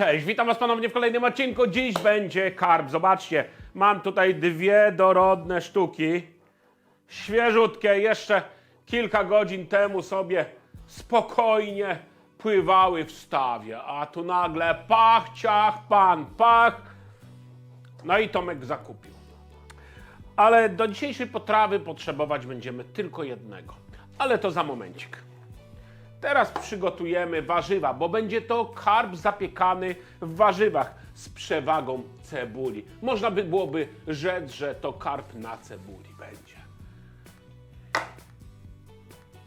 Cześć, witam Was ponownie w kolejnym odcinku. Dziś będzie karp. Zobaczcie, mam tutaj dwie dorodne sztuki. Świeżutkie, jeszcze kilka godzin temu sobie spokojnie pływały w stawie. A tu nagle pach, ciach, pan, pach. No i Tomek zakupił. Ale do dzisiejszej potrawy potrzebować będziemy tylko jednego. Ale to za momencik. Teraz przygotujemy warzywa, bo będzie to karp zapiekany w warzywach z przewagą cebuli. Można by byłoby rzec, że to karp na cebuli będzie.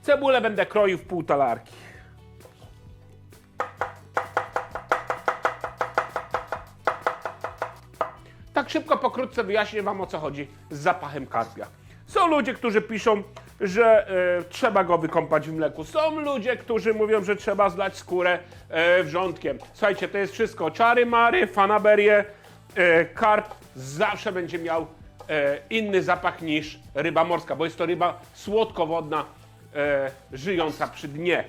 Cebulę będę kroił w pół talarki. Tak szybko, pokrótce wyjaśnię Wam o co chodzi z zapachem karpia. Są ludzie, którzy piszą, że e, trzeba go wykąpać w mleku. Są ludzie, którzy mówią, że trzeba zlać skórę e, wrzątkiem. Słuchajcie, to jest wszystko czary mary, fanaberie. E, karp zawsze będzie miał e, inny zapach niż ryba morska, bo jest to ryba słodkowodna, e, żyjąca przy dnie.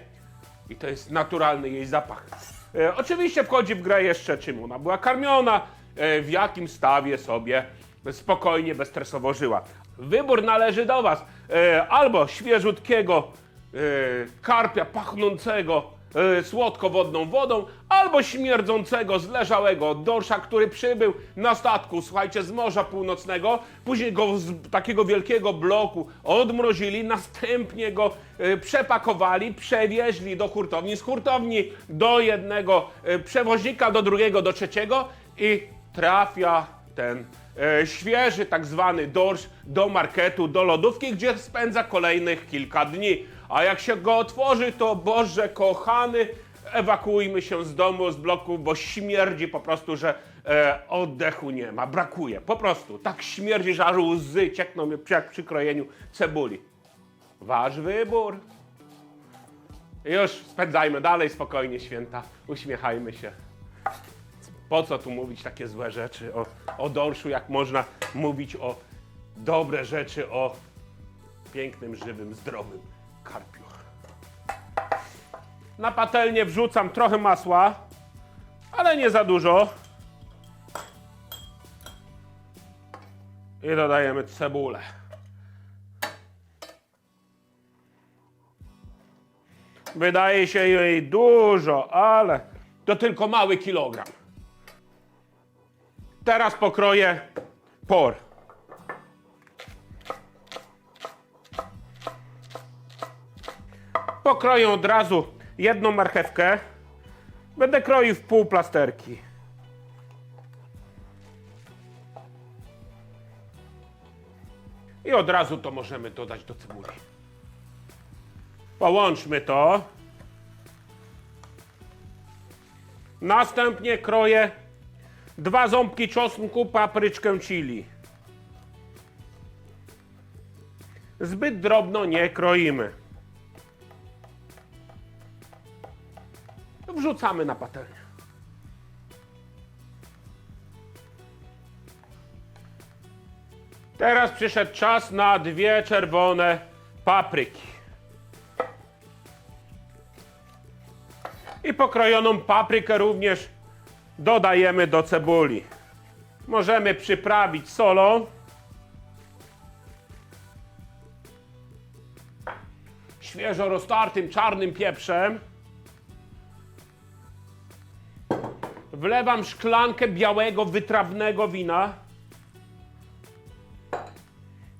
I to jest naturalny jej zapach. E, oczywiście wchodzi w grę jeszcze czym ona była karmiona, e, w jakim stawie sobie spokojnie, bezstresowo żyła. Wybór należy do Was. E, albo świeżutkiego e, karpia pachnącego e, słodkowodną wodą, albo śmierdzącego, zleżałego dorsza, który przybył na statku, słuchajcie, z Morza Północnego, później go z takiego wielkiego bloku odmrozili, następnie go przepakowali, przewieźli do hurtowni, z hurtowni do jednego przewoźnika, do drugiego, do trzeciego i trafia ten e, świeży tak zwany dorsz do marketu, do lodówki, gdzie spędza kolejnych kilka dni. A jak się go otworzy, to Boże kochany, ewakuujmy się z domu, z bloku, bo śmierdzi po prostu, że e, oddechu nie ma, brakuje. Po prostu tak śmierdzi, że aż łzy ciekną jak przy krojeniu cebuli. Wasz wybór. Już spędzajmy dalej spokojnie święta, uśmiechajmy się. Po co tu mówić takie złe rzeczy o, o dorszu, jak można mówić o dobre rzeczy o pięknym, żywym, zdrowym karpiu. Na patelnię wrzucam trochę masła, ale nie za dużo. I dodajemy cebulę. Wydaje się jej dużo, ale to tylko mały kilogram. Teraz pokroję por. Pokroję od razu jedną marchewkę. Będę kroił w pół plasterki. I od razu to możemy dodać do cebuli. Połączmy to. Następnie kroję dwa ząbki czosnku, papryczkę chili. Zbyt drobno nie kroimy. Wrzucamy na patelnię. Teraz przyszedł czas na dwie czerwone papryki. I pokrojoną paprykę również dodajemy do cebuli. Możemy przyprawić solą. Świeżo roztartym czarnym pieprzem. Wlewam szklankę białego, wytrawnego wina.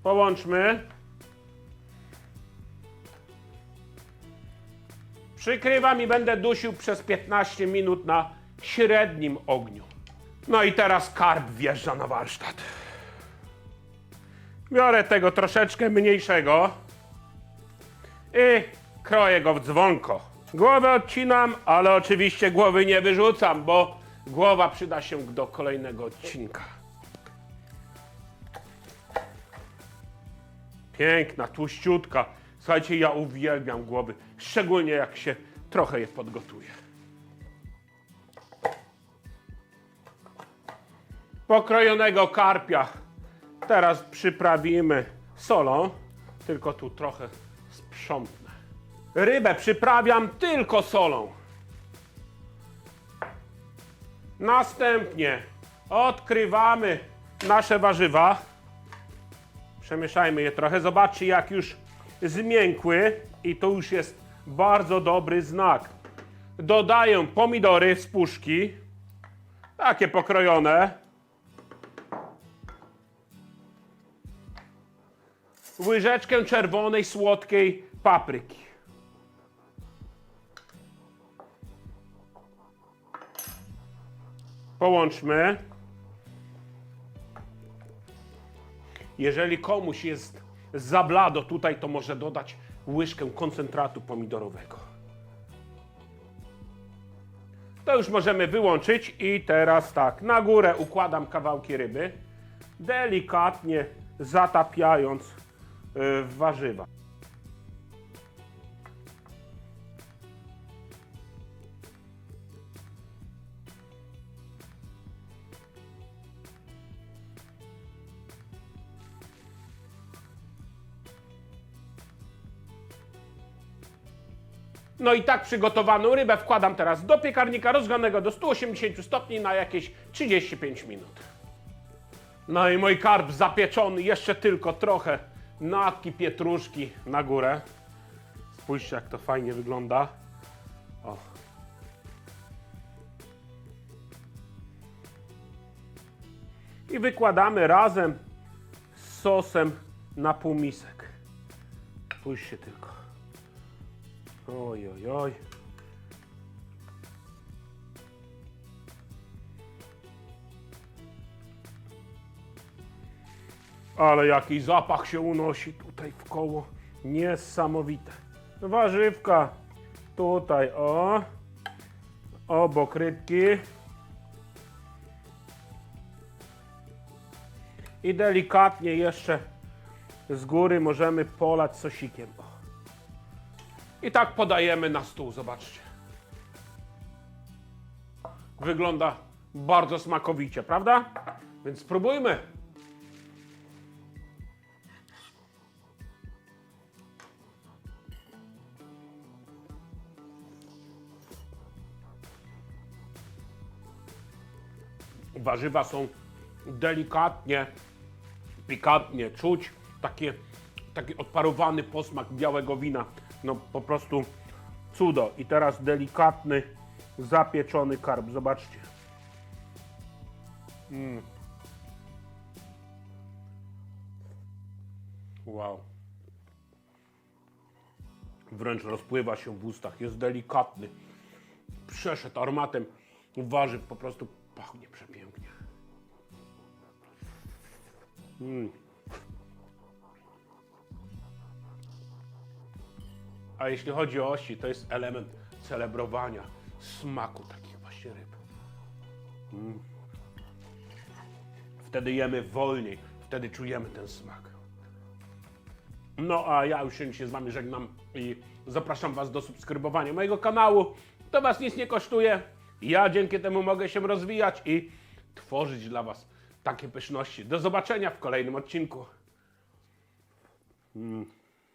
Połączmy. Przykrywam i będę dusił przez 15 minut na średnim ogniu. No i teraz karp wjeżdża na warsztat. Biorę tego troszeczkę mniejszego i kroję go w dzwonko. Głowę odcinam, ale oczywiście głowy nie wyrzucam, bo głowa przyda się do kolejnego odcinka. Piękna, tłuściutka. Słuchajcie, ja uwielbiam głowy, szczególnie jak się trochę je podgotuje. Pokrojonego karpia teraz przyprawimy solą, tylko tu trochę sprzątnę. Rybę przyprawiam tylko solą. Następnie odkrywamy nasze warzywa. Przemieszajmy je trochę. Zobaczcie, jak już zmiękły i to już jest bardzo dobry znak. Dodaję pomidory z puszki, takie pokrojone. Łyżeczkę czerwonej, słodkiej papryki. Połączmy. Jeżeli komuś jest za blado tutaj, to może dodać łyżkę koncentratu pomidorowego. To już możemy wyłączyć i teraz tak, na górę układam kawałki ryby, delikatnie zatapiając warzywa. No i tak przygotowaną rybę wkładam teraz do piekarnika rozgrzanego do 180 stopni na jakieś 35 minut. No i mój karp zapieczony, jeszcze tylko trochę natki pietruszki na górę. Spójrzcie jak to fajnie wygląda. O. I wykładamy razem z sosem na półmisek. Spójrzcie tylko. Oj, oj, oj. Ale jaki zapach się unosi tutaj w koło. Niesamowite. Warzywka. Tutaj, o. Obok rybki. I delikatnie jeszcze z góry możemy polać sosikiem. O. I tak podajemy na stół, zobaczcie. Wygląda bardzo smakowicie, prawda? Więc spróbujmy. Warzywa są delikatnie, pikantnie czuć. Takie, taki odparowany posmak białego wina. No po prostu cudo. I teraz delikatny, zapieczony karp. Zobaczcie. Mm. Wow. Wręcz rozpływa się w ustach. Jest delikatny. Przeszedł aromatem warzyw. Po prostu pachnie przepięknie. Mm. A jeśli chodzi o ości, to jest element celebrowania smaku takich właśnie ryb. Mm. Wtedy jemy wolniej, wtedy czujemy ten smak. No a ja już się z Wami żegnam i zapraszam Was do subskrybowania mojego kanału. To Was nic nie kosztuje. Ja dzięki temu mogę się rozwijać i tworzyć dla Was takie pyszności. Do zobaczenia w kolejnym odcinku. Mm.